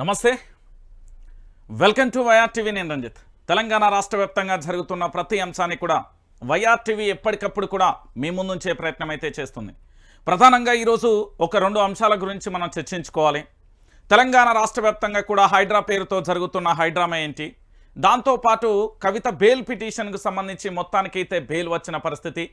నమస్తే. Welcome to YR TV నేను రంజిత్. తెలంగాణ రాష్ట్ర వ్యాప్తంగా జరుగుతున్న ప్రతి అంశాన్ని కూడా వైఆర్ టీవీ ఎప్పటికప్పుడు కూడా మీ ముందుంచే ప్రయత్నం అయితే చేస్తుంది. ప్రధానంగా ఈరోజు ఒక రెండు అంశాల గురించి మనం చర్చించుకోవాలి. తెలంగాణ రాష్ట్ర వ్యాప్తంగా కూడా హైడ్రా పేరుతో జరుగుతున్న హైడ్రామా ఏంటి? దాంతోపాటు కవిత బెయిల్ పిటిషన్కు సంబంధించి మొత్తానికైతే బెయిల్ వచ్చిన పరిస్థితి.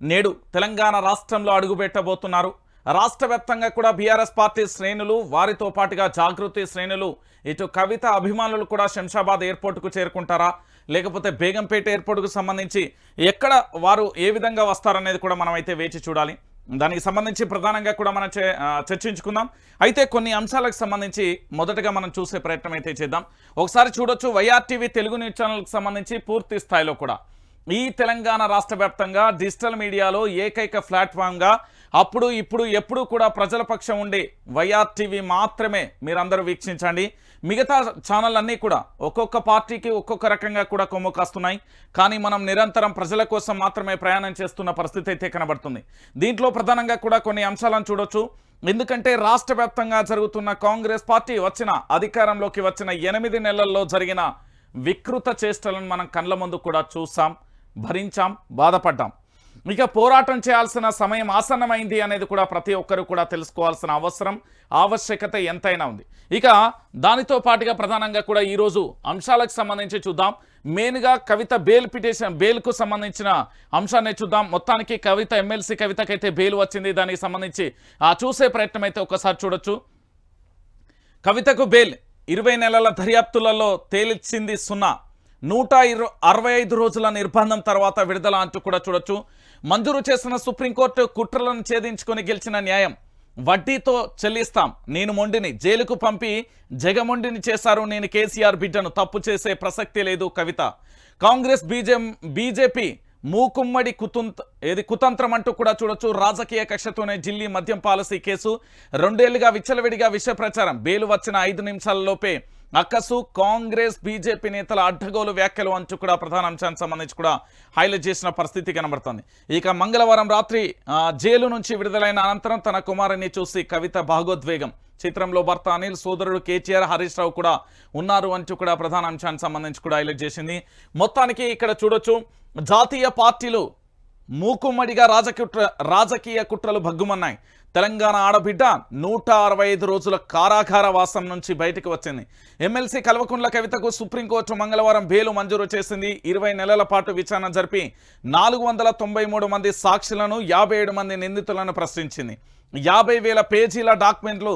నేడు తెలంగాణ రాష్ట్రంలో అడుగుపెట్టబోతున్నారు. రాష్ట్ర వ్యాప్తంగా కూడా బీఆర్ఎస్ పార్టీ శ్రేణులు వారితో పాటుగా జాగృతి శ్రేణులు ఇటు కవిత అభిమానులు కూడా శంషాబాద్ ఎయిర్పోర్ట్కు చేరుకుంటారా? లేకపోతే బేగంపేట ఎయిర్పోర్ట్కు సంబంధించి ఎక్కడ వారు ఏ విధంగా వస్తారనేది కూడా మనం అయితే వేచి చూడాలి. దానికి సంబంధించి ప్రధానంగా కూడా మనం చే- చర్చించుకుందాం. అయితే కొన్ని అంశాలకు సంబంధించి మొదటగా మనం చూసే ప్రయత్నం అయితే చేద్దాం. ఒకసారి చూడొచ్చు వైఆర్టీవీ తెలుగు న్యూస్ ఛానల్కి సంబంధించి పూర్తి స్థాయిలో కూడా. ఈ తెలంగాణ రాష్ట్ర డిజిటల్ మీడియాలో ఏకైక ప్లాట్ఫామ్గా అప్పుడు ఇప్పుడు ఎప్పుడు కూడా ప్రజల పక్షం ఉండి వైఆర్ టీవీ మాత్రమే మీరందరూ వీక్షించండి. మిగతా ఛానల్ అన్నీ కూడా ఒక్కొక్క పార్టీకి ఒక్కొక్క రకంగా కూడా కొమ్ము కాస్తున్నాయి. కానీ మనం నిరంతరం ప్రజల కోసం మాత్రమే ప్రయాణం చేస్తున్న పరిస్థితి అయితే కనబడుతుంది. దీంట్లో ప్రధానంగా కూడా కొన్ని అంశాలను చూడొచ్చు. ఎందుకంటే రాష్ట్ర వ్యాప్తంగా జరుగుతున్న కాంగ్రెస్ పార్టీ వచ్చిన అధికారంలోకి వచ్చిన ఎనిమిది నెలల్లో జరిగిన వికృత చేష్టలను మనం కళ్ళ ముందు కూడా చూసాం భరించాం బాధపడ్డాం. ఇక పోరాటం చేయాల్సిన సమయం ఆసన్నమైంది అనేది కూడా ప్రతి ఒక్కరు కూడా తెలుసుకోవాల్సిన అవసరం ఆవశ్యకత ఎంతైనా ఉంది. ఇక దానితో పాటుగా ప్రధానంగా కూడా ఈరోజు అంశాలకు సంబంధించి చూద్దాం. మెయిన్గా కవిత బెయిల్ పిటిషన్ బెయిల్కు సంబంధించిన అంశాన్ని చూద్దాం. మొత్తానికి కవిత ఎమ్మెల్సీ కవితకైతే బెయిల్ వచ్చింది. దానికి సంబంధించి ఆ చూసే ప్రయత్నం అయితే ఒకసారి చూడొచ్చు. కవితకు బెయిల్ ఇరవై నెలల దర్యాప్తులలో తేలిచ్చింది సున్నా. నూట ఇరవై అరవై ఐదు రోజుల నిర్బంధం తర్వాత విడుదల అంటూ కూడా చూడొచ్చు. మంజూరు చేసిన సుప్రీంకోర్టు కుట్రలను ఛేదించుకొని గెలిచిన న్యాయం. వడ్డీతో చెల్లిస్తాం. నేను మొండిని. జైలుకు పంపి జగమొండిని చేశారు. నేను కేసీఆర్ బిడ్డను. తప్పు చేసే ప్రసక్తి లేదు కవిత. కాంగ్రెస్ బీజే బీజేపీ మూకుమ్మడి కుతుంత్ ఏది కుతంత్రం అంటూ కూడా చూడొచ్చు. రాజకీయ కక్షతోనే ఢిల్లీ మద్యం పాలసీ కేసు. రెండేళ్ళుగా విచ్చలవిడిగా విష ప్రచారం. బెయిలు వచ్చిన ఐదు నిమిషాలలోపే నక్కసు కాంగ్రెస్ బీజేపీ నేతల అడ్డగోలు వ్యాఖ్యలు అంటూ కూడా ప్రధాన అంశానికి సంబంధించి కూడా హైలైట్ చేసిన పరిస్థితి కనబడుతుంది. ఇక మంగళవారం రాత్రి జైలు నుంచి విడుదలైన అనంతరం తన కుమారుని చూసి కవిత భాగోద్వేగం. చిత్రంలో భర్త అనిల్ సోదరుడు కేటీఆర్ హరీష్ రావు కూడా ఉన్నారు అంటూ కూడా ప్రధాన అంశానికి సంబంధించి కూడా హైలైట్ చేసింది. మొత్తానికి ఇక్కడ చూడొచ్చు జాతీయ పార్టీలు మూకుమ్మడిగా రాజకీయ రాజకీయ కుట్రలు భగ్గుమన్నాయి. తెలంగాణ ఆడబిడ్డ నూట అరవై ఐదు రోజుల కారాగార వాసం నుంచి బయటకు వచ్చింది. ఎమ్మెల్సీ కల్వకుండ్ల కవితకు సుప్రీంకోర్టు మంగళవారం బెయిలు మంజూరు చేసింది. ఇరవై నెలల పాటు విచారణ జరిపి నాలుగు వందల తొంభై మూడు మంది సాక్షులను యాభై ఏడు మంది నిందితులను ప్రశ్నించింది. యాభై వేల పేజీల డాక్యుమెంట్లు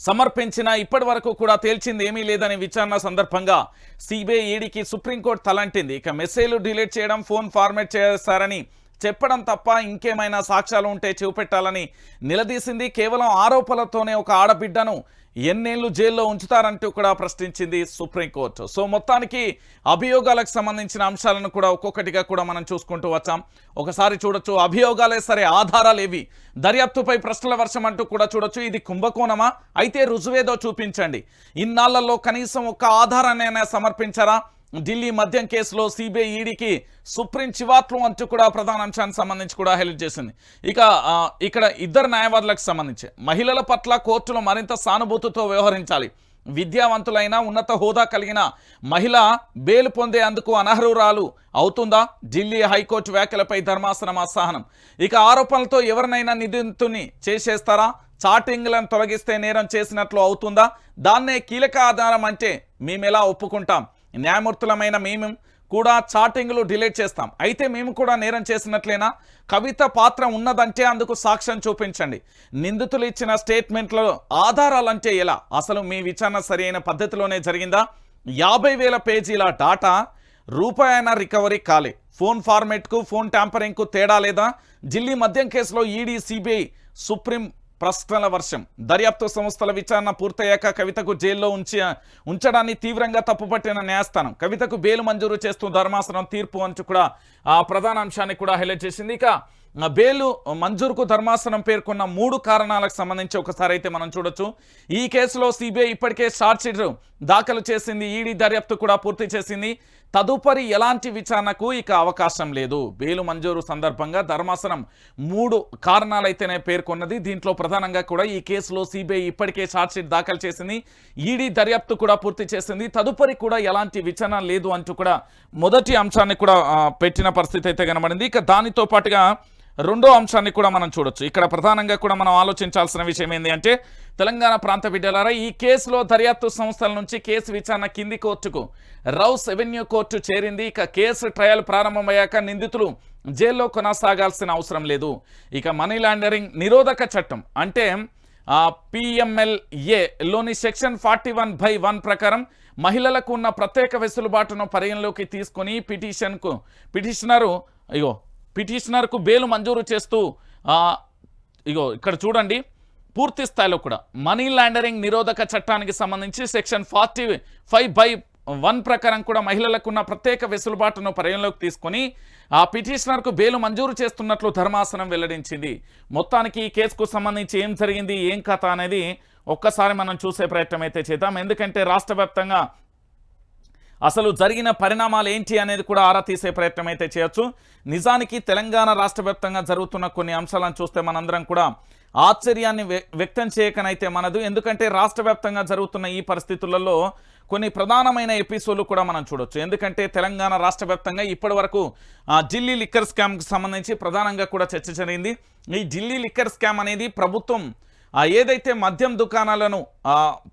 సమర్పించిన ఇప్పటి వరకు కూడా తేల్చింది ఏమీ లేదని విచారణ సందర్భంగా సిబిఐ ఈడీకి సుప్రీంకోర్టు తలంటింది. ఇక మెసేజ్లు డిలీట్ చేయడం ఫోన్ ఫార్మేట్ చేస్తారని చెప్పడం తప్ప ఇంకేమైనా సాక్ష్యాలు ఉంటే చూపెట్టాలని నిలదీసింది కేవలం ఆరోపణలతోనే ఒక ఆడబిడ్డను ఎన్నేళ్ళు జైల్లో ఉంచుతారంటూ కూడా ప్రశ్నించింది సుప్రీంకోర్టు. సో మొత్తానికి అభియోగాలకు సంబంధించిన అంశాలను కూడా ఒక్కొక్కటిగా కూడా మనం చూసుకుంటూ వచ్చాం. ఒకసారి చూడొచ్చు అభియోగాలే సరే ఆధారాలు ఏవి? దర్యాప్తుపై ప్రశ్నల వర్షం అంటూ కూడా చూడొచ్చు. ఇది కుంభకోణమా? అయితే రుజువేదో చూపించండి. ఇన్నాళ్ళలో కనీసం ఒక్క ఆధారాన్నైనా సమర్పించారా? ఢిల్లీ మద్యం కేసులో సిబిఐ ఈడీకి సుప్రీం చివాట్లు అంటూ కూడా ప్రధాన అంశానికి సంబంధించి కూడా హైలైట్ చేసింది. ఇక ఇక్కడ ఇద్దరు న్యాయవాదులకు సంబంధించి మహిళల పట్ల కోర్టులు మరింత సానుభూతితో వ్యవహరించాలి. విద్యావంతులైన ఉన్నత హోదా కలిగిన మహిళ బెయిల్ పొందేందుకు అనర్హురాలు అవుతుందా? ఢిల్లీ హైకోర్టు వ్యాఖ్యలపై ధర్మాసనం అసహనం. ఇక ఆరోపణలతో ఎవరినైనా నిందితుని చేసేస్తారా? చాటింగ్లను తొలగిస్తే నేరం చేసినట్లు అవుతుందా? దాన్నే కీలక ఆధారం అంటే మేమెలా ఒప్పుకుంటాం? న్యాయమూర్తులమైన మేము కూడా చాటింగ్లు డిలీట్ చేస్తాం. అయితే మేము కూడా నేరం చేసినట్లేనా? కవిత పాత్ర ఉన్నదంటే అందుకు సాక్ష్యం చూపించండి. నిందితులు ఇచ్చిన స్టేట్మెంట్లో ఆధారాలంటే ఎలా? అసలు మీ విచారణ సరైన పద్ధతిలోనే జరిగిందా? యాభై వేల పేజీల డాటా రూపాయన రికవరీ కాలే. ఫోన్ ఫార్మేట్కు ఫోన్ ట్యాంపరింగ్కు తేడా లేదా? ఢిల్లీ మద్యం కేసులో ఈడీ సిబిఐ సుప్రీం ప్రశ్నల వర్షం. దర్యాప్తు సంస్థల విచారణ పూర్తయ్యాక కవితకు జైల్లో ఉంచి ఉంచడాన్ని తీవ్రంగా తప్పుపట్టిన న్యాయస్థానం. కవితకు బెయిల్ మంజూరు చేస్తూ ధర్మాసనం తీర్పు అంచు కూడా ఆ ప్రధాన అంశాన్ని కూడా హైలైట్ చేసింది. ఇక ఆ బెయిలు మంజూరుకు ధర్మాసనం పేర్కొన్న మూడు కారణాలకు సంబంధించి ఒకసారి అయితే మనం చూడొచ్చు. ఈ కేసులో సిబిఐ ఇప్పటికే షార్ట్ షీట్ దాఖలు చేసింది. ఈడీ దర్యాప్తు కూడా పూర్తి చేసింది. తదుపరి ఎలాంటి విచారణకు ఇక అవకాశం లేదు. బెయిలు మంజూరు సందర్భంగా ధర్మాసనం మూడు కారణాలైతేనే పేర్కొన్నది. దీంట్లో ప్రధానంగా కూడా ఈ కేసులో సిబిఐ ఇప్పటికే ఛార్జ్షీట్ దాఖలు చేసింది. ఈడీ దర్యాప్తు కూడా పూర్తి చేసింది. తదుపరి కూడా ఎలాంటి విచారణ లేదు అంటూ కూడా మొదటి అంశాన్ని కూడా పెట్టిన పరిస్థితి అయితే కనబడింది. ఇక దానితో పాటుగా రెండో అంశాన్ని కూడా మనం చూడొచ్చు. ఇక్కడ ప్రధానంగా కూడా మనం ఆలోచించాల్సిన విషయం ఏంటి అంటే తెలంగాణ ప్రాంత బిడ్డలారా ఈ కేసులో దర్యాప్తు సంస్థల నుంచి కేసు విచారణ కింది కోర్టుకు రౌస్ ఎవెన్యూ కోర్టు చేరింది. ఇక కేసు ట్రయల్ ప్రారంభమయ్యాక నిందితులు జైల్లో కొనసాగాల్సిన అవసరం లేదు. ఇక మనీ లాండరింగ్ నిరోధక చట్టం అంటే పిఎంఎల్ఏలోని section forty one by one ప్రకారం మహిళలకు ఉన్న ప్రత్యేక వెసులుబాటును పరిగణలోకి తీసుకొని పిటిషన్కు పిటిషనరు అయ్యో పిటిషనర్కు బెయిల్ మంజూరు చేస్తూ ఇగో ఇక్కడ చూడండి పూర్తి స్థాయిలో కూడా మనీ లాండరింగ్ నిరోధక చట్టానికి సంబంధించి section forty five by one ప్రకారం కూడా మహిళలకు ఉన్న ప్రత్యేక వెసులుబాటును పరిగణలోకి తీసుకొని ఆ పిటిషనర్కు బెయిల్ మంజూరు చేస్తున్నట్లు ధర్మాసనం వెల్లడించింది. మొత్తానికి ఈ కేసుకు సంబంధించి ఏం జరిగింది ఏం కథ అనేది ఒక్కసారి మనం చూసే ప్రయత్నం అయితే చేద్దాం. ఎందుకంటే రాష్ట్ర వ్యాప్తంగా అసలు జరిగిన పరిణామాలు ఏంటి అనేది కూడా ఆరా తీసే ప్రయత్నం అయితే చేయొచ్చు. నిజానికి తెలంగాణ రాష్ట్ర జరుగుతున్న కొన్ని అంశాలను చూస్తే మనందరం కూడా ఆశ్చర్యాన్ని వ్య- వ్యక్తం చేయకనైతే మనదు. ఎందుకంటే రాష్ట్ర జరుగుతున్న ఈ పరిస్థితులలో కొన్ని ప్రధానమైన ఎపిసోడ్లు కూడా మనం చూడొచ్చు. ఎందుకంటే తెలంగాణ రాష్ట్ర వ్యాప్తంగా ఇప్పటి వరకు ఢిల్లీ లిక్కర్ స్కామ్కి సంబంధించి ప్రధానంగా కూడా చర్చ జరిగింది. ఈ ఢిల్లీ లిక్కర్ స్కామ్ అనేది ప్రభుత్వం ఏదైతే మద్యం దుకాణాలను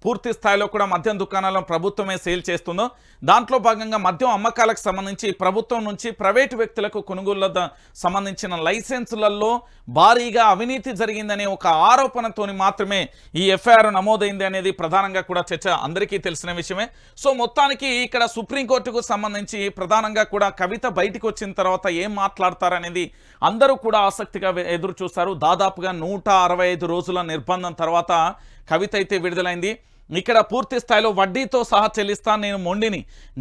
పూర్తి స్థాయిలో కూడా మద్యం దుకాణాలను ప్రభుత్వమే సేల్ చేస్తుందో దాంట్లో భాగంగా మద్యం అమ్మకాలకు సంబంధించి ప్రభుత్వం నుంచి ప్రైవేటు వ్యక్తులకు కొనుగోళ్ళ సంబంధించిన లైసెన్సులలో భారీగా అవినీతి జరిగిందనే ఒక ఆరోపణతోని మాత్రమే ఈ ఎఫ్ఐఆర్ నమోదైంది అనేది ప్రధానంగా కూడా చర్చ అందరికీ తెలిసిన విషయమే. సో మొత్తానికి ఇక్కడ సుప్రీంకోర్టుకు సంబంధించి ప్రధానంగా కూడా కవిత బయటకు వచ్చిన తర్వాత ఏం మాట్లాడతారనేది అందరూ కూడా ఆసక్తిగా ఎదురు చూస్తారు దాదాపుగా నూట అరవై ఐదు రోజుల నిర్బంధం తర్వాత కవిత అయితే విడుదలైంది. ఇక్కడ పూర్తి స్థాయిలో వడ్డీతో సహా చెల్లిస్తా నేను మొండిని.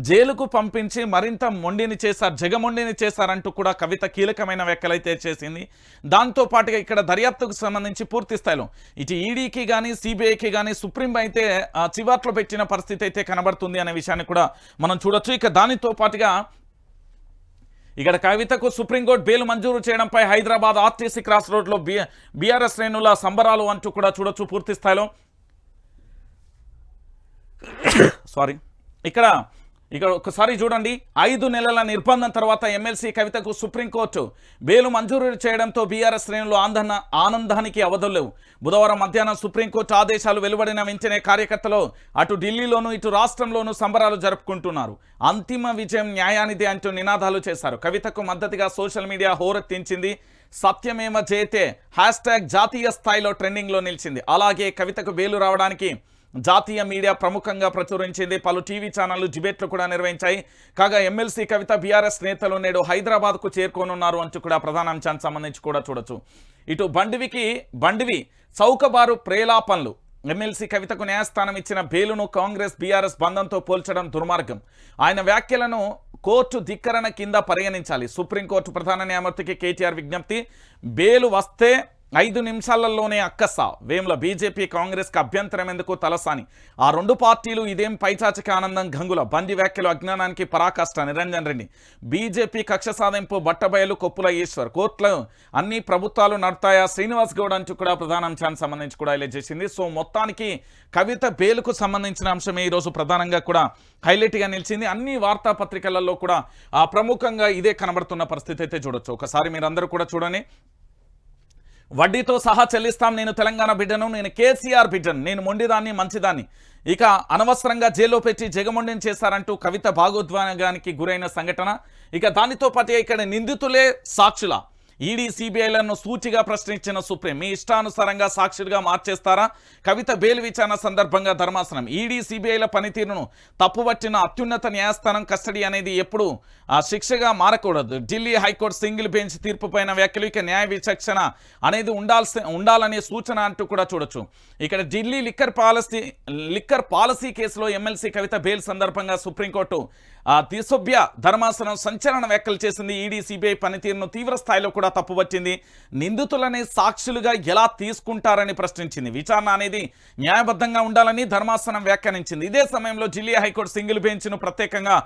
జైలుకు పంపించి మరింత మొండిని చేశారు జగమొండిని చేశారంటూ కూడా కవిత కీలకమైన వ్యాఖ్యలైతే చేసింది. దాంతో పాటుగా ఇక్కడ దర్యాప్తుకు సంబంధించి పూర్తి స్థాయిలో ఇటు ఈడీకి కానీ సిబిఐకి కానీ సుప్రీం అయితే చివాట్లో పెట్టిన పరిస్థితి అయితే కనబడుతుంది అనే విషయాన్ని కూడా మనం చూడొచ్చు. ఇక దానితో పాటుగా ఇక్కడ కవితకు సుప్రీంకోర్టు బెయిల్ మంజూరు చేయడంపై హైదరాబాద్ ఆర్టీసీ క్రాస్ రోడ్లో బి బీఆర్ఎస్ శ్రేణుల సంబరాలు అంటూ కూడా చూడొచ్చు పూర్తి స్థాయిలో. సారీ ఇక్కడ ఇక్కడ ఒకసారి చూడండి. ఐదు నెలల నిర్బంధం తర్వాత ఎమ్మెల్సీ కవితకు సుప్రీంకోర్టు బెయిల్ మంజూరు చేయడంతో బీఆర్ఎస్ శ్రేణులు ఆందన ఆనందానికి అవధులేవు బుధవారం మధ్యాహ్నం సుప్రీంకోర్టు ఆదేశాలు వెలువడిన వెంటనే కార్యకర్తలు అటు ఢిల్లీలోనూ ఇటు రాష్ట్రంలోనూ సంబరాలు జరుపుకుంటున్నారు. అంతిమ విజయం న్యాయానిది అంటూ నినాదాలు చేశారు. కవితకు మద్దతుగా సోషల్ మీడియా హోరెత్తించింది. సత్యమేమ జయతే హ్యాష్ ట్యాగ్ జాతీయ స్థాయిలో ట్రెండింగ్లో నిలిచింది. అలాగే కవితకు బెయిలు రావడానికి జాతీయ మీడియా ప్రముఖంగా ప్రచురించింది. పలు టీవీ ఛానళ్ళు డిబేట్లు కూడా నిర్వహించాయి. కాగా ఎమ్మెల్సీ కవిత బీఆర్ఎస్ నేతలు నేడు హైదరాబాద్కు చేరుకోనున్నారు అంటూ కూడా ప్రధాన అంశానికి సంబంధించి కూడా చూడొచ్చు. ఇటు బండివికి బండివి చౌకబారు ప్రేలాపనలు. ఎమ్మెల్సీ కవితకు న్యాయస్థానం ఇచ్చిన బెయిలును కాంగ్రెస్ బీఆర్ఎస్ బంధంతో పోల్చడం దుర్మార్గం. ఆయన వ్యాఖ్యలను కోర్టు ధిక్కరణ కింద పరిగణించాలి. సుప్రీంకోర్టు ప్రధాన న్యాయమూర్తికి కేటీఆర్ విజ్ఞప్తి బెయిలు వస్తే ఐదు నిమిషాలలోనే అక్కస. వేముల బీజేపీ కాంగ్రెస్కి అభ్యంతరం ఎందుకు తలసాని? ఆ రెండు పార్టీలు ఇదేం పైచాచిక ఆనందం? గంగుల బంది వ్యాఖ్యలు అజ్ఞానానికి పరాకాష్ట. నిరంజన్ రెడ్డి బీజేపీ కక్ష సాధింపు బట్టబయలు కొప్పుల ఈశ్వర్. కోర్టులు అన్ని ప్రభుత్వాలు నడతాయా? శ్రీనివాస్ గౌడ్ అంటూ కూడా ప్రధాన అంశానికి సంబంధించి కూడా హైలైట్ చేసింది. సో మొత్తానికి కవిత బేలుకు సంబంధించిన అంశమే ఈరోజు ప్రధానంగా కూడా హైలైట్గా నిలిచింది. అన్ని వార్తాపత్రికలలో కూడా ఆ ప్రముఖంగా ఇదే కనబడుతున్న పరిస్థితి అయితే చూడొచ్చు. ఒకసారి మీరందరూ కూడా చూడండి. వడ్డీతో సహా చెల్లిస్తాం నేను తెలంగాణ బిడ్డను నేను కేసీఆర్ బిడ్డను నేను మొండిదాన్ని మంచిదాన్ని. ఇక అనవసరంగా జైల్లో పెట్టి జగమొండిని చేశారంటూ కవిత భాగోద్వేగానికి గురైన సంఘటన. ఇక దానితో పాటు ఇక్కడ నిందితులే సాక్షుల. ఈడీ సిబిఐలను సూచిగా ప్రశ్నించిన సుప్రీం. మీ ఇష్టానుసారంగా సాక్షులుగా మార్చేస్తారా? కవిత బెయిల్ విచారణ సందర్భంగా ధర్మాసనం. ఈడీ సిబిఐల పనితీరును తప్పుబట్టిన అత్యున్నత న్యాయస్థానం కస్టడీ అనేది ఎప్పుడు శిక్షగా మారకూడదు. Delhi high court single bench తీర్పు పైన వ్యాఖ్యలు ఇక న్యాయ విచక్షణ అనేది ఉండాల్సి ఉండాలనే సూచన అంటూ కూడా చూడొచ్చు. ఇక్కడ Delhi liquor policy liquor policy కేసులో ఎమ్మెల్సీ కవిత బెయిల్ సందర్భంగా సుప్రీంకోర్టు దిశోభ్య ధర్మాసనం సంచలన వ్యాఖ్యలు చేసింది ఈడీ సిబిఐ పనితీరును తీవ్ర స్థాయిలో కూడా తప్పుపట్టింది నిందితులని సాక్షులుగా ఎలా తీసుకుంటారని ప్రశ్నించింది. విచారణ అనేది న్యాయబద్ధంగా ఉండాలని ధర్మాసనం వ్యాఖ్యానించింది. ఇదే సమయంలో ఢిల్లీ హైకోర్టు సింగిల్ బెంచ్ను ప్రత్యేకంగా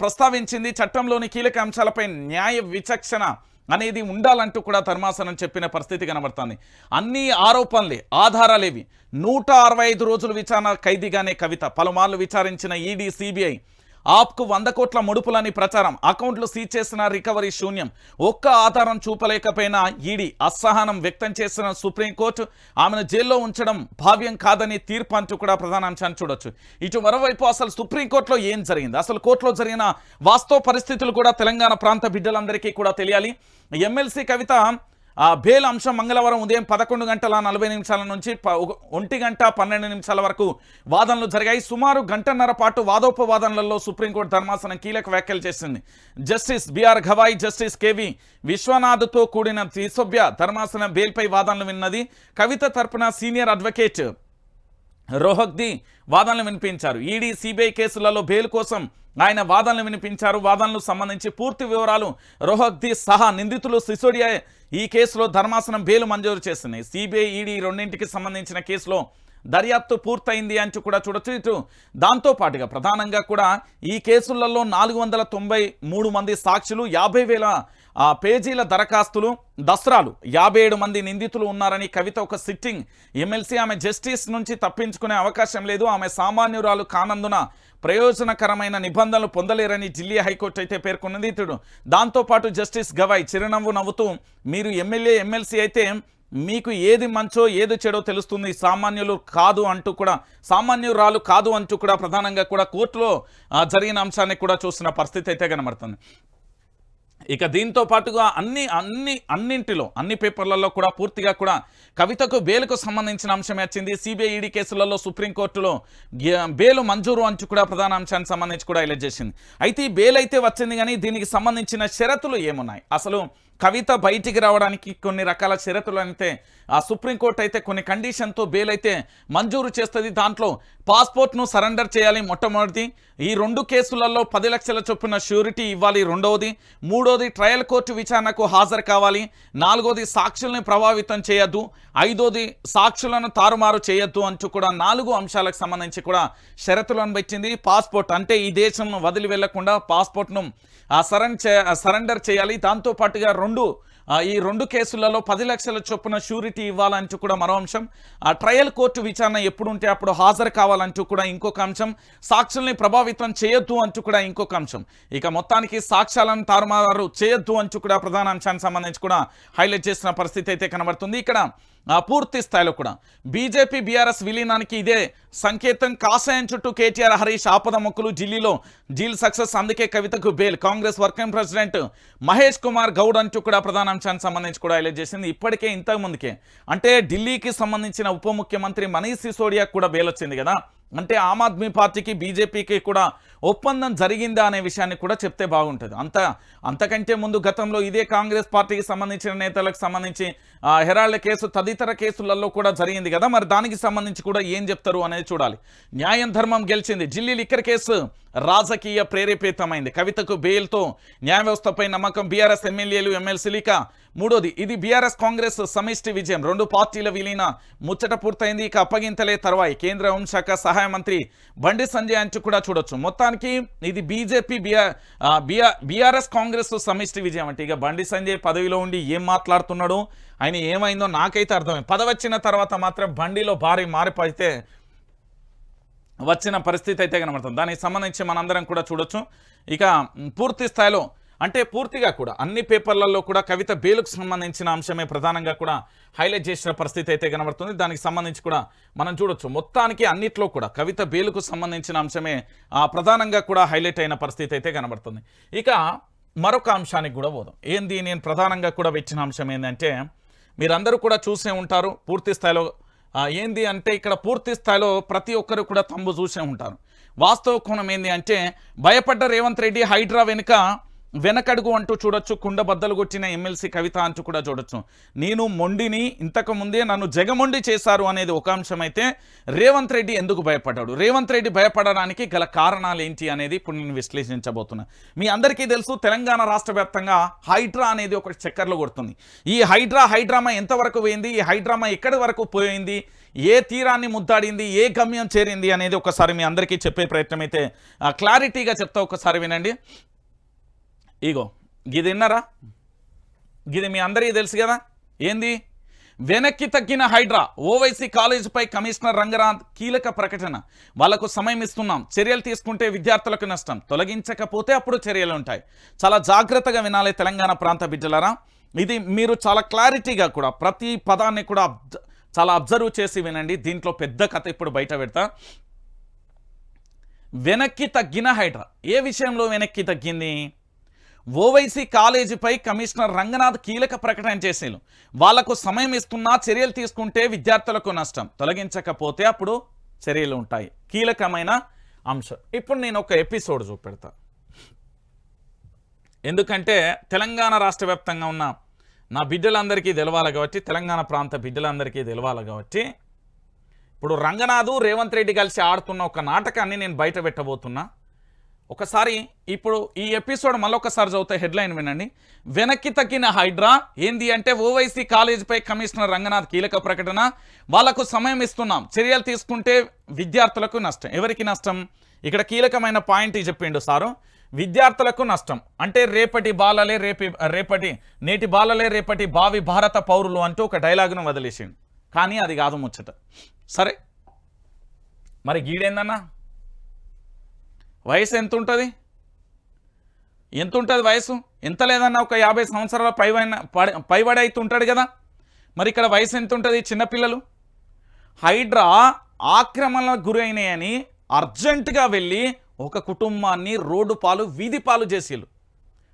ప్రస్తావించింది. చట్టంలోని కీలక అంశాలపై న్యాయ విచక్షణ అనేది ఉండాలంటూ కూడా ధర్మాసనం చెప్పిన పరిస్థితి కనబడుతుంది. అన్ని ఆరోపణలే ఆధారాలేవి. నూట అరవై ఐదు రోజులు విచారణ ఖైదీగానే కవిత. పలుమార్లు విచారించిన ఈడీ సిబిఐ ఆప్కు వంద కోట్ల ముడుపులని ప్రచారం. అకౌంట్లు సీజ్ చేసిన రికవరీ శూన్యం. ఒక్క ఆధారం చూపలేకపోయినా ఈడీ అసహనం వ్యక్తం చేసిన సుప్రీంకోర్టు ఆమెను జైల్లో ఉంచడం భావ్యం కాదని తీర్పు అంటూ కూడా ప్రధాన అంశాన్ని చూడొచ్చు. ఇటు మరోవైపు అసలు సుప్రీంకోర్టులో ఏం జరిగింది? అసలు కోర్టులో జరిగిన వాస్తవ పరిస్థితులు కూడా తెలంగాణ ప్రాంత బిడ్డలందరికీ కూడా తెలియాలి. ఎమ్మెల్సీ కవిత ఆ బేల్ అంశం మంగళవారం ఉదయం పదకొండు గంటల నలభై నిమిషాల నుంచి ఒంటి గంట పన్నెండు నిమిషాల వరకు వాదనలు జరిగాయి. సుమారు గంటన్నర పాటు వాదోపవాదనలలో సుప్రీంకోర్టు ధర్మాసనం కీలక వ్యాఖ్యలు చేసింది. Justice BR Gavai justice KV విశ్వనాథ్తో కూడిన త్రిసభ్య ధర్మాసన బెయిల్పై వాదనలు విన్నది. కవిత తరపున సీనియర్ అడ్వకేట్ రోహక్ది వాదనలు వినిపించారు. ఈడీ సిబిఐ కేసులలో బెయిల్ కోసం ఆయన వాదనలు వినిపించారు. వాదనలు సంబంధించి పూర్తి వివరాలు రోహక్ది సహా నిందితులు సిసోడియా ఈ కేసులో ధర్మాసనం బెయిల్ మంజూరు చేసింది సిబిఐ ఈడీ రెండింటికి సంబంధించిన కేసులో దర్యాప్తు పూర్తయింది అని కూడా చూడొచ్చు. ఇటు దాంతోపాటుగా ప్రధానంగా కూడా ఈ కేసులలో నాలుగు వందల తొంభై మూడు మంది సాక్షులు యాభై వేల పేజీల దరఖాస్తులు దసరాలు. యాభై ఏడు మంది నిందితులు ఉన్నారని కవిత ఒక సిట్టింగ్. ఎమ్మెల్సీ ఆమె జస్టిస్ నుంచి తప్పించుకునే అవకాశం లేదు. ఆమె సామాన్యురాలు కానందున ప్రయోజనకరమైన నిబంధనలు పొందలేరని ఢిల్లీ హైకోర్టు అయితే పేర్కొన్నది. ఇతడు దాంతోపాటు జస్టిస్ గవాయ్ చిరునవ్వు నవ్వుతూ మీరు ఎమ్మెల్యే ఎమ్మెల్సీ అయితే మీకు ఏది మంచో ఏది చెడో తెలుస్తుంది. సామాన్యులు కాదు అంటూ కూడా సామాన్యురాలు కాదు అంటూ కూడా ప్రధానంగా కూడా కోర్టులో జరిగిన అంశాన్ని కూడా చూస్తున్న పరిస్థితి అయితే కనబడుతుంది. ఇక దీంతో పాటుగా అన్ని అన్ని అన్నింటిలో అన్ని పేపర్లలో కూడా పూర్తిగా కూడా కవితకు బెయిల్కు సంబంధించిన అంశమే వచ్చింది. సిబిఐ ఈడీ కేసులలో సుప్రీంకోర్టులో గే- బెయిల్ మంజూరు అంచు కూడా ప్రధాన అంశానికి సంబంధించి కూడా ఇలా చేసింది. అయితే ఈ బెయిల్ అయితే వచ్చింది కానీ దీనికి సంబంధించిన షరతులు ఏమున్నాయి? అసలు కవిత బయటికి రావడానికి కొన్ని రకాల షరతులు అయితే ఆ సుప్రీంకోర్టు అయితే కొన్ని కండిషన్తో బెయిల్ అయితే మంజూరు చేస్తుంది. దాంట్లో పాస్పోర్ట్ను సరెండర్ చేయాలి మొట్టమొదటి. ఈ రెండు కేసులలో పది లక్షల చొప్పున ష్యూరిటీ ఇవ్వాలి రెండవది మూడోది ట్రయల్ కోర్టు విచారణకు హాజరు కావాలి. నాలుగోది సాక్షుల్ని ప్రభావితం చేయొద్దు. ఐదోది సాక్షులను తారుమారు చేయొద్దు అంటూ కూడా నాలుగు అంశాలకు సంబంధించి కూడా షరతులను పెట్టింది పాస్పోర్ట్. అంటే ఈ దేశం వదిలి వెళ్ళకుండా పాస్పోర్ట్ను సరెండ్ సరెండర్ చేయాలి. దాంతో పాటుగా రెండు ఈ రెండు కేసులలో పది లక్షల చొప్పున షూరిటీ ఇవ్వాలంటూ కూడా మరో అంశం. ఆ ట్రయల్ కోర్టు విచారణ ఎప్పుడు ఉంటే అప్పుడు హాజరు కావాలంటూ కూడా ఇంకొక అంశం. సాక్షుల్ని ప్రభావితం చేయొద్దు అంటూ కూడా ఇంకొక అంశం. ఇక మొత్తానికి సాక్ష్యాలను తారుమారు చేయొద్దు అంటూ కూడా ప్రధాన అంశానికి సంబంధించి కూడా హైలైట్ చేసిన పరిస్థితి అయితే కనబడుతుంది. ఇక్కడ పూర్తి స్థాయిలో కూడా. బీజేపీ బీఆర్ఎస్ విలీనానికి ఇదే సంకేతం. కాషాయం చుట్టూ కేటీఆర్ హరీష్ ఆపద మొక్కులు ఢిల్లీలో. జీల్ సక్సెస్ అందుకే కవితకు bail. Congress working president Mahesh Kumar Goud అంటూ కూడా ప్రధాన అంశానికి సంబంధించి కూడా హైలైట్ చేసింది. ఇప్పటికే ఇంతకు ముందుకే. అంటే ఢిల్లీకి సంబంధించిన ఉప ముఖ్యమంత్రి మనీష్ సిసోడియా కూడా బెయిల్ వచ్చింది కదా. అంటే ఆమ్ ఆద్మీ పార్టీకి బీజేపీకి కూడా ఒప్పందం జరిగిందా అనే విషయాన్ని కూడా చెప్తే బాగుంటుంది. అంత అంతకంటే ముందు గతంలో ఇదే కాంగ్రెస్ పార్టీకి సంబంధించిన నేతలకు సంబంధించి ఆ, హెరాల్డ్ కేసు తదితర కేసులలో కూడా జరిగింది కదా. మరి దానికి సంబంధించి కూడా ఏం చెప్తారు అనేది చూడాలి. న్యాయం ధర్మం గెలిచింది. ఢిల్లీ లిక్కర్ కేసు రాజకీయ ప్రేరేపితమైంది. కవితకు బెయిల్తో న్యాయ వ్యవస్థపై నమ్మకం బీఆర్ఎస్ ఎమ్మెల్యేలు ఎమ్మెల్సీలిక మూడోది ఇది బీఆర్ఎస్ కాంగ్రెస్ సమిష్టి విజయం. రెండు పార్టీల విలీన ముచ్చట పూర్తయింది. ఇక అప్పగింతలే తర్వాయి. కేంద్ర హోంశాఖ సహాయ మంత్రి బండి సంజయ్ అంచు కూడా చూడొచ్చు. మొత్తానికి ఇది బీజేపీ బీఆర్ బీఆర్ఎస్ కాంగ్రెస్ సమిష్టి విజయం అంటే ఇక బండి సంజయ్ పదవిలో ఉండి ఏం మాట్లాడుతున్నాడో ఆయన ఏమైందో నాకైతే అర్థమైంది. పదవి వచ్చిన తర్వాత మాత్రం బండిలో భారీ మారిపోతే వచ్చిన పరిస్థితి అయితే కనబడుతుంది. దానికి సంబంధించి మనందరం కూడా చూడొచ్చు. ఇక పూర్తి స్థాయిలో అంటే పూర్తిగా కూడా అన్ని పేపర్లలో కూడా కవిత బేలుకు సంబంధించిన అంశమే ప్రధానంగా కూడా హైలైట్ చేసిన పరిస్థితి అయితే కనబడుతుంది. దానికి సంబంధించి కూడా మనం చూడొచ్చు. మొత్తానికి అన్నిట్లో కూడా కవిత బేలుకు సంబంధించిన అంశమే ఆ, ప్రధానంగా కూడా హైలైట్ అయిన పరిస్థితి అయితే కనబడుతుంది. ఇక మరొక అంశానికి కూడా పోదాం. ఏంది నేను ప్రధానంగా కూడా వచ్చిన అంశం ఏంటంటే మీరందరూ కూడా చూసే ఉంటారు పూర్తి స్థాయిలో ఏంది అంటే ఇక్కడ పూర్తి స్థాయిలో ప్రతి ఒక్కరు కూడా తమ్ము చూసే ఉంటారు. వాస్తవ కోణం ఏంది అంటే భయపడ్డ రేవంత్ రెడ్డి హైడ్రా వెనుక వెనకడుగు అంటూ చూడొచ్చు కుండ బద్దలు కొట్టిన ఎమ్మెల్సీ కవిత అంటూ కూడా చూడొచ్చు. నేను మొండిని ఇంతకు ముందే నన్ను జగమొండి చేశారు అనేది ఒక అంశం అయితే రేవంత్ రెడ్డి ఎందుకు భయపడ్డాడు? రేవంత్ రెడ్డి భయపడడానికి గల కారణాలు ఏంటి అనేది ఇప్పుడు నేను విశ్లేషించబోతున్నా. మీ అందరికీ తెలుసు తెలంగాణ రాష్ట్ర హైడ్రా అనేది ఒక చక్కర్లు కొడుతుంది. ఈ హైడ్రా హైడ్రామా ఎంతవరకు పోయింది? ఈ హైడ్రామా ఎక్కడి వరకు పోయింది? ఏ తీరాన్ని ముద్దాడింది? ఏ గమ్యం చేరింది అనేది ఒకసారి మీ అందరికీ చెప్పే ప్రయత్నం అయితే క్లారిటీగా చెప్తా ఒకసారి వినండి. ఇగో గిది విన్నారా గిది మీ అందరికీ తెలుసు కదా? ఏంది? వెనక్కి తగ్గిన హైడ్రా ఓవైసీ కాలేజీపై కమిషనర్ రంగరాజ్ కీలక ప్రకటన. వాళ్ళకు సమయం ఇస్తున్నాం. చర్యలు తీసుకుంటే విద్యార్థులకు నష్టం. తొలగించకపోతే అప్పుడు చర్యలు ఉంటాయి. చాలా జాగ్రత్తగా వినాలి తెలంగాణ ప్రాంత బిడ్డలరా. ఇది మీరు చాలా క్లారిటీగా కూడా ప్రతి పదాన్ని కూడా చాలా అబ్జర్వ్ చేసి వినండి. దీంట్లో పెద్ద కథ ఇప్పుడు బయట పెడతా. వెనక్కి తగ్గిన హైడ్రా. ఏ విషయంలో వెనక్కి తగ్గింది? ఓవైసీ కాలేజీపై కమిషనర్ రంగనాథ్ కీలక ప్రకటన చేసేను వాళ్ళకు సమయం ఇస్తున్నా చర్యలు తీసుకుంటే విద్యార్థులకు నష్టం. తొలగించకపోతే అప్పుడు చర్యలు ఉంటాయి. కీలకమైన అంశం. ఇప్పుడు నేను ఒక ఎపిసోడ్ చూపెడతా. ఎందుకంటే తెలంగాణ రాష్ట్ర ఉన్న నా బిడ్డలందరికీ తెలవాలి కాబట్టి తెలంగాణ ప్రాంత బిడ్డలందరికీ తెలవాలి కాబట్టి ఇప్పుడు రంగనాథు రేవంత్ రెడ్డి కలిసి ఆడుతున్న ఒక నాటకాన్ని నేను బయట పెట్టబోతున్నా. ఒకసారి ఇప్పుడు ఈ ఎపిసోడ్ మళ్ళొకసారి చదివితే హెడ్లైన్ వినండి. వెనక్కి తగ్గిన హైడ్రా ఏంది అంటే ఓవైసీ కాలేజీపై కమిషనర్ రంగనాథ్ కీలక ప్రకటన. వాళ్ళకు సమయం ఇస్తున్నాం. చర్యలు తీసుకుంటే విద్యార్థులకు నష్టం. ఎవరికి నష్టం? ఇక్కడ కీలకమైన పాయింట్ చెప్పిండు సారు. విద్యార్థులకు నష్టం. అంటే రేపటి బాలలే రేపి రేపటి నేటి బాలలే రేపటి భావి భారత పౌరులు అంటూ ఒక డైలాగును వదిలేసిండు. కానీ అది కాదు ముచ్చట. సరే. మరి గీడేందన్నా? వయసు ఎంత ఉంటుంది ఎంత ఉంటుంది వయసు? ఎంత లేదన్నా ఒక యాభై సంవత్సరాల పైవైన పైబడి అయితే ఉంటాడు కదా. మరి ఇక్కడ వయసు ఎంత ఉంటుంది చిన్నపిల్లలు హైడ్రా ఆక్రమణలకు గురైనాయని అర్జెంటుగా వెళ్ళి ఒక కుటుంబాన్ని రోడ్డు పాలు వీధి పాలు చేసేళ్ళు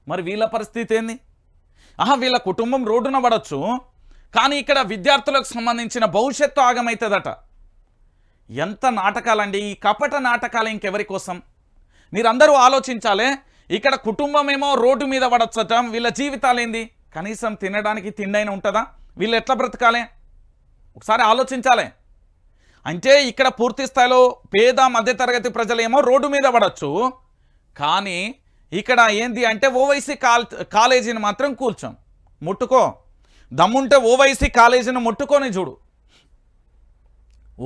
మరి వీళ్ళ పరిస్థితి ఏంది? ఆహా వీళ్ళ కుటుంబం రోడ్డున పడవచ్చు కానీ ఇక్కడ విద్యార్థులకు సంబంధించిన భవిష్యత్తు ఆగమవుతుందట ఎంత నాటకాలండి ఈ కపట నాటకాలు ఇంకెవరి కోసం? మీరందరూ ఆలోచించాలే. ఇక్కడ కుటుంబం ఏమో రోడ్డు మీద పడచ్చటం వీళ్ళ జీవితాలు ఏంది కనీసం తినడానికి తిండైన ఉంటుందా? వీళ్ళు ఎట్లా బ్రతకాలి? ఒకసారి ఆలోచించాలి. అంటే ఇక్కడ పూర్తి స్థాయిలో పేద మధ్యతరగతి ప్రజలేమో రోడ్డు మీద పడవచ్చు కానీ ఇక్కడ ఏంది అంటే ఓవైసీ కాల్ కాలేజీని మాత్రం కూల్చాం. ముట్టుకో. దమ్ముంటే ఓవైసీ కాలేజీని ముట్టుకొని చూడు.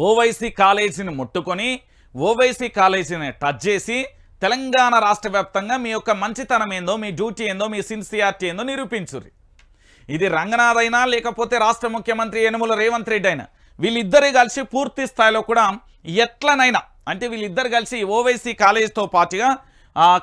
ఓవైసీ కాలేజీని ముట్టుకొని ఓవైసీ కాలేజీని టచ్ చేసి తెలంగాణ రాష్ట్ర వ్యాప్తంగా మీ యొక్క మంచితనం ఏందో మీ డ్యూటీ ఏందో మీ సిన్సియారిటీ ఏందో నిరూపించుర్రి. ఇది రంగనాథ్ అయినా లేకపోతే రాష్ట్ర ముఖ్యమంత్రి యనుమల రేవంత్ రెడ్డి అయినా వీళ్ళిద్దరే కలిసి పూర్తి స్థాయిలో కూడా ఎట్లనైనా అంటే వీళ్ళిద్దరు కలిసి ఓవైసీ కాలేజ్తో పాటుగా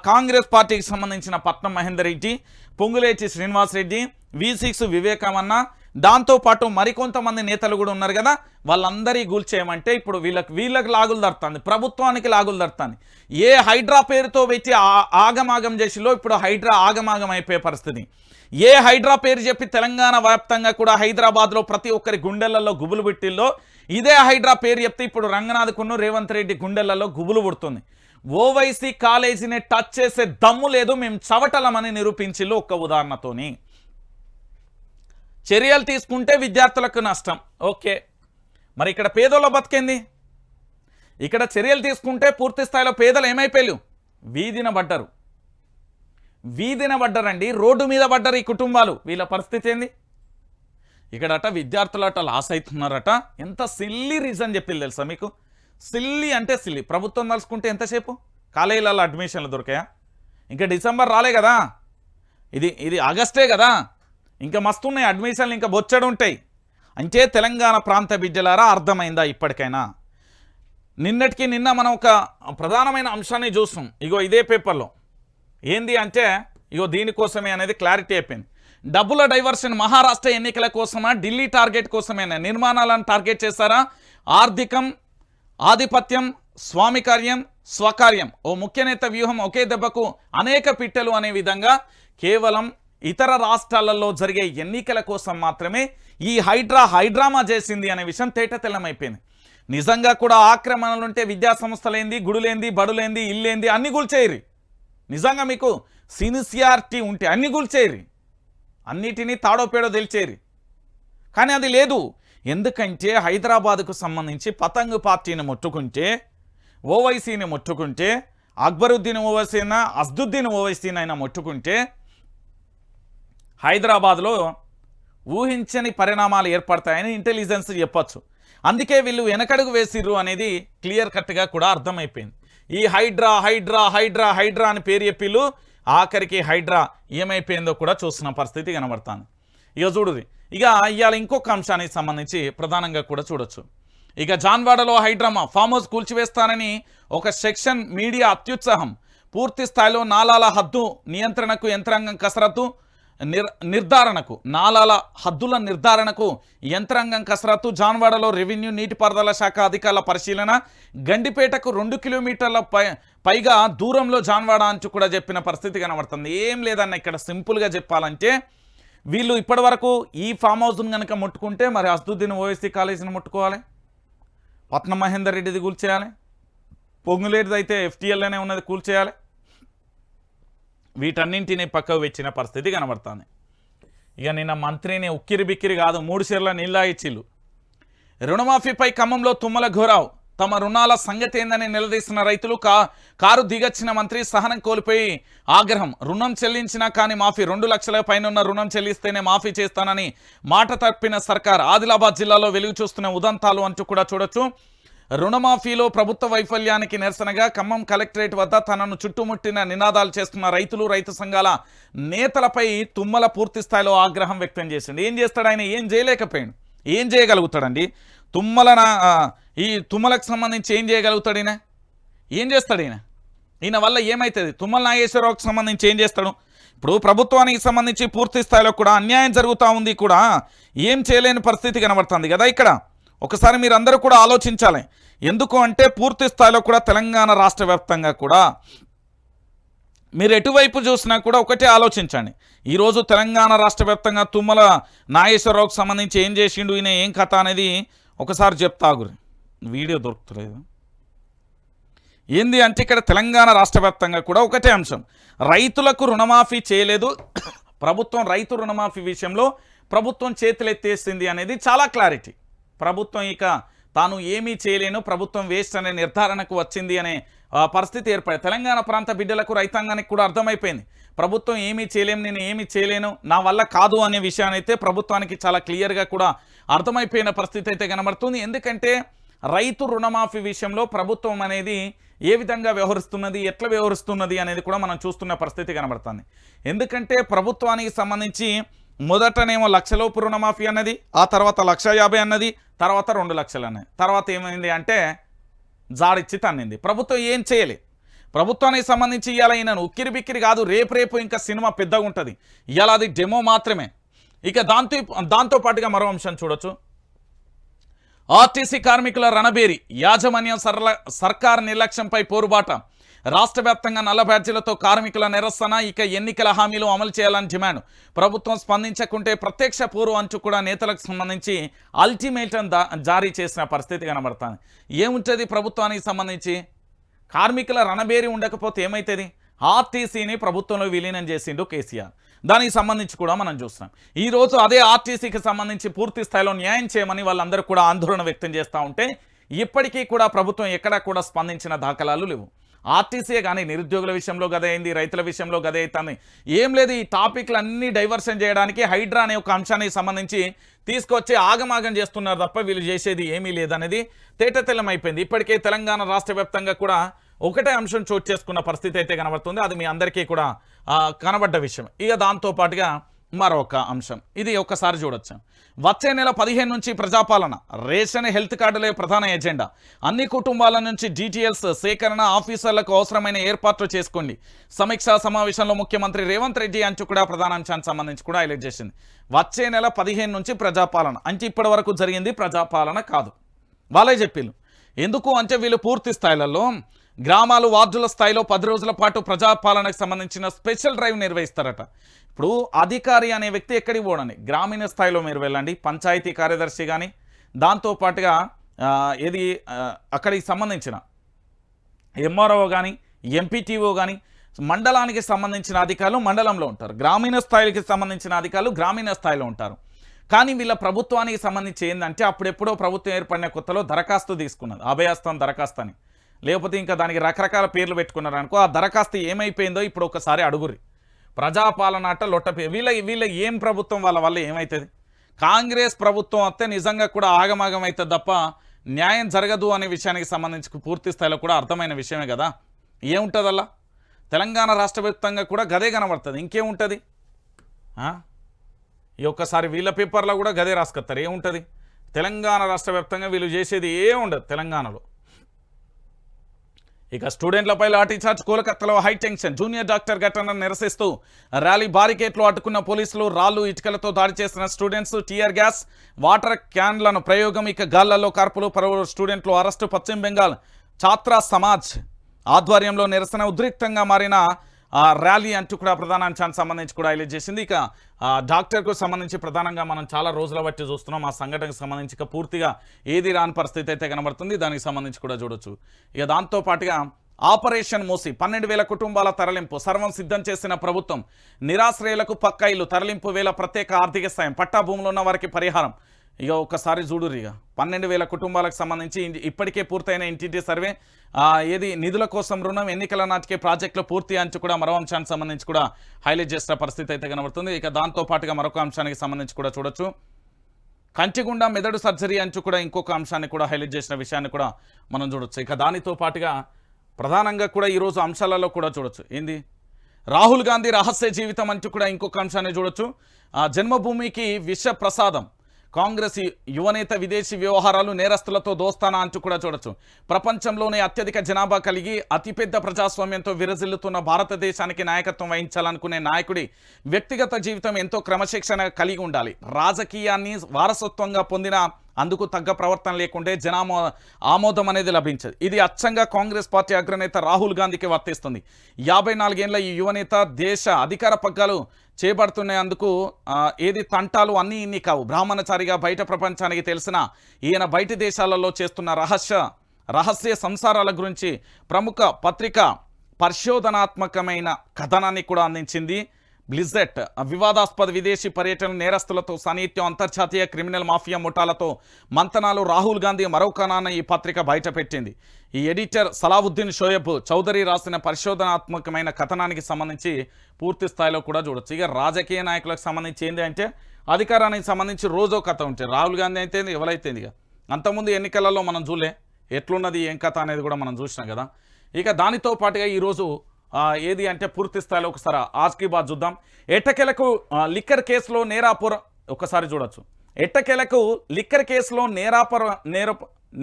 కాంగ్రెస్ పార్టీకి సంబంధించిన పట్నం మహేందర్ రెడ్డి పొంగులేటి శ్రీనివాస్ రెడ్డి వి సిక్స్ వివేకమన్న దాంతోపాటు మరికొంతమంది నేతలు కూడా ఉన్నారు కదా వాళ్ళందరి గూల్చేయమంటే ఇప్పుడు వీళ్ళకి వీళ్ళకి లాగులు దడుతుంది ప్రభుత్వానికి లాగులు దడుతుంది ఏ హైడ్రా పేరుతో పెట్టి ఆ- ఆగమాగం చేసిలో ఇప్పుడు హైడ్రా ఆగమాగం అయిపోయే పరిస్థితి. ఏ హైడ్రా పేరు చెప్పి తెలంగాణ వ్యాప్తంగా కూడా హైదరాబాద్లో ప్రతి ఒక్కరి గుండెలలో గుబులు పెట్టిల్లో ఇదే హైడ్రా పేరు చెప్తే ఇప్పుడు రంగనాథ్కును రేవంత్ రెడ్డి గుండెలలో గుబులు పుడుతుంది. ఓవైసీ కాలేజీని టచ్ చేసే దమ్ము లేదు మేము చవటలమని నిరూపించిల్లు ఒక్క ఉదాహరణతోని. చర్యలు తీసుకుంటే విద్యార్థులకు నష్టం. ఓకే. మరి ఇక్కడ పేదోళ్ళ బతికేంది? ఇక్కడ చర్యలు తీసుకుంటే పూర్తి స్థాయిలో పేదలు ఏమైపోయారు? వీధిన పడ్డరు. వీధిన పడ్డరండి. రోడ్డు మీద పడ్డరు ఈ కుటుంబాలు. వీళ్ళ పరిస్థితి ఏంది? ఇక్కడట విద్యార్థులట లాస్ అవుతున్నారట. ఎంత సిల్లీ రీజన్ చెప్పింది తెలుసా మీకు? సిల్లీ అంటే సిల్లీ. ప్రభుత్వం తలుచుకుంటే ఎంతసేపు? కాలేజీలలో అడ్మిషన్లు దొరికాయా? ఇంకా డిసెంబర్ రాలే కదా? ఇది ఇది ఆగస్టే కదా? ఇంకా మస్తున్నాయి అడ్మిషన్లు ఇంకా బొచ్చడు ఉంటాయి. అంటే తెలంగాణ ప్రాంత బిడ్డలారా అర్థమైందా ఇప్పటికైనా? నిన్నటికి నిన్న మనం ఒక ప్రధానమైన అంశాన్ని చూస్తాం. ఇగో ఇదే పేపర్లో. ఏంది అంటే ఇగో దీనికోసమే అనేది క్లారిటీ అయిపోయింది. డబ్బుల డైవర్షన్ మహారాష్ట్ర ఎన్నికల కోసమా ఢిల్లీ టార్గెట్ కోసమేనా? నిర్మాణాలను టార్గెట్ చేస్తారా ఆర్థికం ఆధిపత్యం స్వామికార్యం స్వకార్యం. ఓ ముఖ్యనేత వ్యూహం ఒకే దెబ్బకు అనేక పిట్టలు అనే విధంగా కేవలం ఇతర రాష్ట్రాలలో జరిగే ఎన్నికల కోసం మాత్రమే ఈ హైడ్రా హైడ్రామా చేసింది అనే విషయం తేటతెల్లమైపోయింది. నిజంగా కూడా ఆక్రమణలుంటే విద్యా సంస్థలేంది గుడులేంది బడులేంది ఇల్లేంది అన్ని గుల్చేయరు నిజంగా మీకు సిన్సియారిటీ ఉంటే అన్ని గుల్చేయరు అన్నిటినీ తాడోపేడో తెలిచేరు కానీ అది లేదు. ఎందుకంటే హైదరాబాద్కు సంబంధించి పతంగు పార్టీని ముట్టుకుంటే ఓవైసీని ముట్టుకుంటే అక్బరుద్దీన్ ఓవైసీనా అస్దుద్దీన్ ఓవైసీనైనా ముట్టుకుంటే హైదరాబాద్లో ఊహించని పరిణామాలు ఏర్పడతాయని ఇంటెలిజెన్స్ చెప్పొచ్చు. అందుకే వీళ్ళు వెనకడుగు వేసిర్రు అనేది క్లియర్ కట్గా కూడా అర్థమైపోయింది. ఈ హైడ్రా హైడ్రా హైడ్రా హైడ్రా అని పేరు చెప్పిళ్ళు ఆఖరికి హైడ్రా ఏమైపోయిందో కూడా చూస్తున్న పరిస్థితి కనబడుతుంది. ఇక చూడుది. ఇక ఇవాళ ఇంకొక అంశానికి సంబంధించి ప్రధానంగా కూడా చూడొచ్చు. ఇక జాన్వాడలో హైడ్రామా ఫామ్ హౌస్ కూల్చివేస్తానని ఒక సెక్షన్ మీడియా అత్యుత్సాహం. పూర్తి స్థాయిలో నాలాల హద్దు నియంత్రణకు యంత్రాంగం కసరత్తు నిర్ నిర్ధారణకు నాలాల హద్దుల నిర్ధారణకు యంత్రాంగం కసరత్తు జాన్వాడలో రెవెన్యూ నీటిపారుదల శాఖ అధికారుల పరిశీలన గండిపేటకు రెండు కిలోమీటర్ల పై పైగా దూరంలో జాన్వాడ అంచు కూడా చెప్పిన పరిస్థితి కనబడుతుంది. ఏం లేదన్న ఇక్కడ సింపుల్గా చెప్పాలంటే వీళ్ళు ఇప్పటివరకు ఈ ఫామ్ హౌస్ను కనుక ముట్టుకుంటే మరి అస్దుద్దీన్ ఓఎస్సీ కాలేజీని ముట్టుకోవాలి? పట్నం మహేందర్ రెడ్డిది కూల్చేయాలి? పొంగులేటిది అయితే ఎఫ్టీఎల్లోనే ఉన్నది కూల్చేయాలి? వీటన్నింటినీ పక్కకు వచ్చిన పరిస్థితి కనబడుతుంది. ఇక నిన్న మంత్రిని ఉక్కిరి బిక్కిరి కాదు మూడు షేర్ల నీళ్ళ ఇచ్చిళ్ళు. రుణమాఫీపై ఖమ్మంలో తుమ్మల ఘోరావు. తమ రుణాల సంగతి ఏందని నిలదీస్తున్న రైతులు కా కారు దిగచ్చిన మంత్రి సహనం కోల్పోయి ఆగ్రహం రుణం చెల్లించినా కానీ మాఫీ రెండు లక్షల పైన రుణం చెల్లిస్తేనే మాఫీ చేస్తానని మాట తప్పిన సర్కార్ ఆదిలాబాద్ జిల్లాలో వెలుగు చూస్తున్న ఉదంతాలు అంటూ కూడా చూడొచ్చు. రుణమాఫీలో ప్రభుత్వ వైఫల్యానికి నిరసనగా ఖమ్మం కలెక్టరేట్ వద్ద తనను చుట్టుముట్టిన నినాదాలు చేస్తున్న రైతులు రైతు సంఘాల నేతలపై తుమ్మల పూర్తి స్థాయిలో ఆగ్రహం వ్యక్తం చేసిండు ఏం చేస్తాడు ఆయన? ఏం చేయలేకపోయాడు. ఏం చేయగలుగుతాడండి? తుమ్మల ఈ తుమ్మలకు సంబంధించి ఏం చేయగలుగుతాడు ఈయన? ఏం చేస్తాడు ఈయన? ఈయన వల్ల ఏమవుతుంది తుమ్మల నాగేశ్వరరావుకి సంబంధించి ఏం చేస్తాడు? ఇప్పుడు ప్రభుత్వానికి సంబంధించి పూర్తి స్థాయిలో కూడా అన్యాయం జరుగుతూ ఉంది కూడా. ఏం చేయలేని పరిస్థితి కనబడుతుంది కదా ఇక్కడ. ఒకసారి మీరందరూ కూడా ఆలోచించాలి. ఎందుకు అంటే పూర్తి స్థాయిలో కూడా తెలంగాణ రాష్ట్ర వ్యాప్తంగా కూడా మీరు ఎటువైపు చూసినా కూడా ఒకటే ఆలోచించండి. ఈరోజు తెలంగాణ రాష్ట్ర వ్యాప్తంగా తుమ్మల నాగేశ్వరరావుకు సంబంధించి ఏం చేసిండు ఈయన ఏం కథ అనేది ఒకసారి చెప్తా గురి వీడియో దొరుకుతలేదు. ఏంది అంటే ఇక్కడ తెలంగాణ రాష్ట్ర కూడా ఒకటే అంశం. రైతులకు రుణమాఫీ చేయలేదు. ప్రభుత్వం రైతు రుణమాఫీ విషయంలో ప్రభుత్వం చేతులెత్తేసింది అనేది చాలా క్లారిటీ. ప్రభుత్వం ఇక తాను ఏమీ చేయలేను ప్రభుత్వం వేస్ట్ అనే నిర్ధారణకు వచ్చింది అనే పరిస్థితి ఏర్పడింది. తెలంగాణ ప్రాంత బిడ్డలకు రైతాంగానికి కూడా అర్థమైపోయింది. ప్రభుత్వం ఏమీ చేయలేము నేను ఏమీ చేయలేను నా వల్ల కాదు అనే విషయాన్ని అయితే ప్రభుత్వానికి చాలా క్లియర్గా కూడా అర్థమైపోయిన పరిస్థితి అయితే కనబడుతుంది. ఎందుకంటే రైతు రుణమాఫీ విషయంలో ప్రభుత్వం అనేది ఏ విధంగా వ్యవహరిస్తున్నది ఎట్లా వ్యవహరిస్తున్నది అనేది కూడా మనం చూస్తున్న పరిస్థితి కనబడుతుంది. ఎందుకంటే ప్రభుత్వానికి సంబంధించి మొదటనేమో లక్షలోపు రుణమాఫీ అన్నది ఆ తర్వాత లక్ష యాభై అన్నది తర్వాత రెండు లక్షలు అన్నది. తర్వాత ఏమైంది అంటే జాడిచ్చి తన్నింది. ప్రభుత్వం ఏం చేయలే. ప్రభుత్వానికి సంబంధించి ఇవాళ ఈయనను ఉక్కిరి బిక్కిరి కాదు రేపు రేపు ఇంకా సినిమా పెద్దగా ఉంటుంది. ఇవాళ అది డెమో మాత్రమే. ఇక దాంతో దాంతో పాటుగా మరో అంశం చూడొచ్చు. ఆర్టీసీ కార్మికుల రణబేరి యాజమాన్యం సర్ల సర్కార్ నిర్లక్ష్యంపై పోరుబాట. రాష్ట్ర వ్యాప్తంగా నల్ల బ్యాడ్జీలతో కార్మికుల నిరసన ఇక ఎన్నికల హామీలు అమలు చేయాలని డిమాండ్. ప్రభుత్వం స్పందించకుంటే ప్రత్యక్ష పూర్వ అంచు కూడా నేతలకు సంబంధించి అల్టిమేటం దా- జారీ చేసిన పరిస్థితి కనబడుతుంది. ఏముంటుంది ప్రభుత్వానికి సంబంధించి? కార్మికుల రణబేరి ఉండకపోతే ఏమవుతుంది ఆర్టీసీని ప్రభుత్వంలో విలీనం చేసిండు కేసీఆర్. దానికి సంబంధించి కూడా మనం చూస్తున్నాం. ఈ రోజు అదే ఆర్టీసీకి సంబంధించి పూర్తి స్థాయిలో న్యాయం చేయమని వాళ్ళందరూ కూడా ఆందోళన వ్యక్తం చేస్తూ ఉంటే ఇప్పటికీ కూడా ప్రభుత్వం ఎక్కడా కూడా స్పందించిన దాఖలాలు లేవు. ఆర్టీసీయే కానీ నిరుద్యోగుల విషయంలో గదే అయింది రైతుల విషయంలో గదే అవుతుంది ఏం లేదు ఈ టాపిక్లు అన్నీ డైవర్షన్ చేయడానికి హైడ్రా అనే ఒక అంశానికి సంబంధించి తీసుకొచ్చి ఆగమాగం చేస్తున్నారు తప్ప వీళ్ళు చేసేది ఏమీ లేదనేది తేటతెల్లం అయిపోయింది ఇప్పటికే తెలంగాణ రాష్ట్ర వ్యాప్తంగా కూడా ఒకటే అంశం చోటు చేసుకున్న పరిస్థితి అయితే కనబడుతుంది. అది మీ అందరికీ కూడా కనబడ్డ విషయం. ఇక దాంతో పాటుగా మరొక అంశం. ఇది ఒక్కసారి చూడొచ్చు. వచ్చే నెల పదిహేను నుంచి ప్రజాపాలన. రేషన్ హెల్త్ కార్డులే ప్రధాన ఎజెండా. అన్ని కుటుంబాల నుంచి డీటీఎల్స్ సేకరణ ఆఫీసర్లకు అవసరమైన ఏర్పాట్లు చేసుకోండి. సమీక్షా సమావేశంలో ముఖ్యమంత్రి రేవంత్ రెడ్డి అంచు కూడా ప్రధాన అంశానికి సంబంధించి కూడా హైలైట్ చేసింది. వచ్చే నెల పదిహేను నుంచి ప్రజాపాలన. అంటే ఇప్పటి వరకు జరిగింది ప్రజాపాలన కాదు. వాళ్ళే చెప్పిళ్ళు. ఎందుకు అంటే వీళ్ళు పూర్తి స్థాయిలలో గ్రామాలు వార్డుల స్థాయిలో పది రోజుల పాటు ప్రజాపాలనకు సంబంధించిన స్పెషల్ డ్రైవ్ నిర్వహిస్తారట. ఇప్పుడు అధికారి అనే వ్యక్తి ఎక్కడికి పోడండి గ్రామీణ స్థాయిలో మీరు వెళ్ళండి పంచాయతీ కార్యదర్శి కానీ దాంతోపాటుగా ఏది అక్కడికి సంబంధించిన ఎంఆర్ఓ కానీ ఎంపీటీఓ కానీ మండలానికి సంబంధించిన అధికారులు మండలంలో ఉంటారు. గ్రామీణ స్థాయికి సంబంధించిన అధికారులు గ్రామీణ స్థాయిలో ఉంటారు. కానీ వీళ్ళ ప్రభుత్వానికి సంబంధించి ఏంటంటే అప్పుడెప్పుడో ప్రభుత్వం ఏర్పడిన కొత్తలో దరఖాస్తు తీసుకున్నది అభయాస్తం దరఖాస్తు అని లేకపోతే ఇంకా దానికి రకరకాల పేర్లు పెట్టుకున్నారు అనుకో ఆ దరఖాస్తు ఏమైపోయిందో ఇప్పుడు ఒకసారి అడుగురి ప్రజాపాలన అట్ట లొట్టపే వీళ్ళ వీళ్ళ ఏం ప్రభుత్వం వాళ్ళ వల్ల ఏమవుతుంది కాంగ్రెస్ ప్రభుత్వం వస్తే నిజంగా కూడా ఆగమాగం అవుతుంది తప్ప న్యాయం జరగదు అనే విషయానికి సంబంధించి పూర్తి స్థాయిలో కూడా అర్థమైన విషయమే కదా? ఏముంటుంది అలా తెలంగాణ రాష్ట్ర కూడా గదే కనబడుతుంది. ఇంకేముంటుంది? ఈ ఒక్కసారి వీళ్ళ పేపర్లో కూడా గదే రాసుకొస్తారు ఏముంటుంది? తెలంగాణ రాష్ట్ర వ్యాప్తంగా వీళ్ళు చేసేది ఏముండదు ఉండదు తెలంగాణలో. ఇక స్టూడెంట్లపై లాఠీచార్జ్ కోలకత్తాలో హై టెన్షన్. జూనియర్ డాక్టర్ ఘటనను నిరసిస్తూ ర్యాలీ బారికేట్లు అడ్డుకున్న పోలీసులు రాళ్ళు ఇటుకలతో దాడి చేసిన స్టూడెంట్స్ టీఆర్ గ్యాస్ వాటర్ క్యాన్లను ప్రయోగం ఇక గాళ్ళలో కార్పులు పలువురు స్టూడెంట్లు అరెస్టు పశ్చిమ బెంగాల్ ఛాత్ర సమాజ్ ఆధ్వర్యంలో నిరసన ఉద్రిక్తంగా మారిన ర్యాలీ అంటూ కూడా ప్రధాన అంశానికి సంబంధించి కూడా హైలైట్ చేసింది. ఇక డాక్టర్కు సంబంధించి ప్రధానంగా మనం చాలా రోజుల బట్టి చూస్తున్నాం. ఆ సంఘటనకు సంబంధించి ఇక పూర్తిగా ఏది రాని పరిస్థితి అయితే కనబడుతుంది. దానికి సంబంధించి కూడా చూడొచ్చు. ఇక దాంతో పాటుగా ఆపరేషన్ మూసి పన్నెండు వేల కుటుంబాల తరలింపు సర్వం సిద్ధం చేసిన ప్రభుత్వం నిరాశ్రయులకు పక్క ఇల్లు తరలింపు వేల ప్రత్యేక ఆర్థిక సాయం పట్టా భూములు ఉన్న వారికి పరిహారం ఇక ఒక్కసారి చూడురు ఇక. పన్నెండు వేల కుటుంబాలకు సంబంధించి ఇప్పటికే పూర్తయిన ఇంటింటి సర్వే. ఏది నిధుల కోసం రుణం ఎన్నికల నాటికే ప్రాజెక్టులు పూర్తి అంచు కూడా మరో అంశానికి సంబంధించి కూడా హైలైట్ చేసిన పరిస్థితి అయితే కనబడుతుంది. ఇక దాంతో పాటుగా మరొక అంశానికి సంబంధించి కూడా చూడొచ్చు. కంచిగుండ మెదడు సర్జరీ అంచు కూడా ఇంకొక అంశాన్ని కూడా హైలైట్ చేసిన విషయాన్ని కూడా మనం చూడొచ్చు. ఇక దానితో పాటుగా ప్రధానంగా కూడా ఈరోజు అంశాలలో కూడా చూడొచ్చు. ఏంది? రాహుల్ గాంధీ రహస్య జీవితం అంటూ కూడా ఇంకొక అంశాన్ని చూడొచ్చు. ఆ, జన్మభూమికి విష ప్రసాదం కాంగ్రెస్ యువనేత విదేశీ వ్యవహారాలు నేరస్తులతో దోస్తానా అంటూ కూడా చూడొచ్చు. ప్రపంచంలోనే అత్యధిక జనాభా కలిగి అతిపెద్ద ప్రజాస్వామ్యంతో విరజిల్లుతున్న భారతదేశానికి నాయకత్వం వహించాలనుకునే నాయకుడి వ్యక్తిగత జీవితం ఎంతో క్రమశిక్షణ కలిగి ఉండాలి. రాజకీయాన్ని వారసత్వంగా పొందిన అందుకు తగ్గ ప్రవర్తన లేకుంటే జనామో ఆమోదం అనేది లభించదు. ఇది అచ్చంగా కాంగ్రెస్ పార్టీ అగ్రనేత రాహుల్ గాంధీకి వర్తిస్తుంది. యాభై నాలుగేళ్ళ ఈ యువనేత దేశ అధికార పగ్గాలు చేపడుతున్నందుకు ఏది తంటాలు అన్నీ ఇన్ని కావు. బ్రాహ్మణచారిగా బయట ప్రపంచానికి తెలిసిన ఈయన బయటి దేశాలలో చేస్తున్న రహస్య రహస్య సంసారాల గురించి ప్రముఖ పత్రిక పరిశోధనాత్మకమైన కథనాన్ని కూడా అందించింది. బ్లిజెట్ వివాదాస్పద విదేశీ పర్యటన నేరస్తులతో సాన్నిహిత్యం అంతర్జాతీయ క్రిమినల్ మాఫియా ముఠాలతో మంతనాలు రాహుల్ గాంధీ మరో కణాన్ని ఈ పత్రిక బయటపెట్టింది. ఈ ఎడిటర్ సలావుద్దీన్ షోయబ్ చౌదరి రాసిన పరిశోధనాత్మకమైన కథనానికి సంబంధించి పూర్తి స్థాయిలో కూడా చూడొచ్చు. ఇక రాజకీయ నాయకులకు సంబంధించి ఏంటి అంటే అధికారానికి సంబంధించి రోజో కథ ఉంటుంది రాహుల్ గాంధీ అయితే ఎవరైతే ఇక. అంతకుముందు ఎన్నికలలో మనం చూలే ఎట్లున్నది ఏం కథ అనేది కూడా మనం చూసినాం కదా. ఇక దానితో పాటుగా ఈరోజు ఏది అంటే పూర్తి స్థాయిలో ఒకసారి ఆజ్కి బాద్ చూద్దాం. ఎట్టకెలకు లిక్కర్ కేసులో నేరాపుర ఒకసారి చూడొచ్చు. ఎట్టకెలకు లిక్కర్ కేసులో నేరాపుర నేర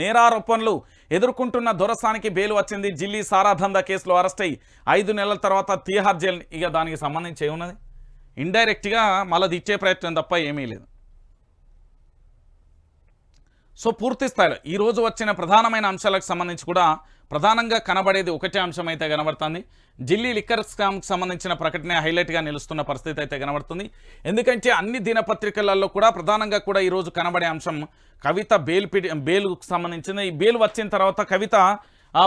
నేరారోపణలు ఎదుర్కొంటున్న దొరసానికి బెయిల్ వచ్చింది. జిల్లీ సారాధంద కేసులో అరెస్ట్ అయ్యి ఐదు నెలల తర్వాత తీహార్ జైలు ఇక దానికి సంబంధించి ఏమున్నది? ఇండైరెక్ట్గా మళ్ళీ ఇచ్చే ప్రయత్నం తప్ప ఏమీ లేదు. సో పూర్తి స్థాయిలో ఈరోజు వచ్చిన ప్రధానమైన అంశాలకు సంబంధించి కూడా ప్రధానంగా కనబడేది ఒకటే అంశం అయితే కనబడుతుంది. ఢిల్లీ లిక్కర్ స్కామ్కి సంబంధించిన ప్రకటన హైలైట్గా నిలుస్తున్న పరిస్థితి అయితే కనబడుతుంది. ఎందుకంటే అన్ని దినపత్రికలలో కూడా ప్రధానంగా కూడా ఈరోజు కనబడే అంశం కవిత బెయిల్ పిడి బెయిల్కు సంబంధించిన ఈ బెయిల్ వచ్చిన తర్వాత కవిత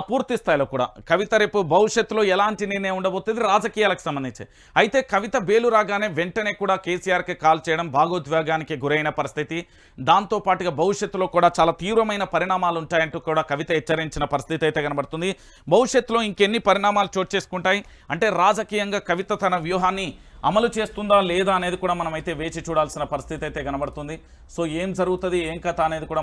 పూర్తి స్థాయిలో కూడా. కవిత రేపు భవిష్యత్తులో ఎలాంటి నిర్ణయం ఉండబోతుంది? రాజకీయాలకు సంబంధించి. అయితే కవిత బేలు రాగానే వెంటనే కూడా కేసీఆర్కి కాల్ చేయడం భాగోద్వేగానికి గురైన పరిస్థితి. దాంతో పాటుగా భవిష్యత్తులో కూడా చాలా తీవ్రమైన పరిణామాలు ఉంటాయంటూ కూడా కవిత హెచ్చరించిన పరిస్థితి అయితే కనబడుతుంది. భవిష్యత్తులో ఇంకెన్ని పరిణామాలు చోటు చేసుకుంటాయి? అంటే రాజకీయంగా కవిత తన వ్యూహాన్ని అమలు చేస్తుందా లేదా అనేది కూడా మనం అయితే వేచి చూడాల్సిన పరిస్థితి అయితే కనబడుతుంది. సో ఏం జరుగుతుంది? ఏం కథ అనేది కూడా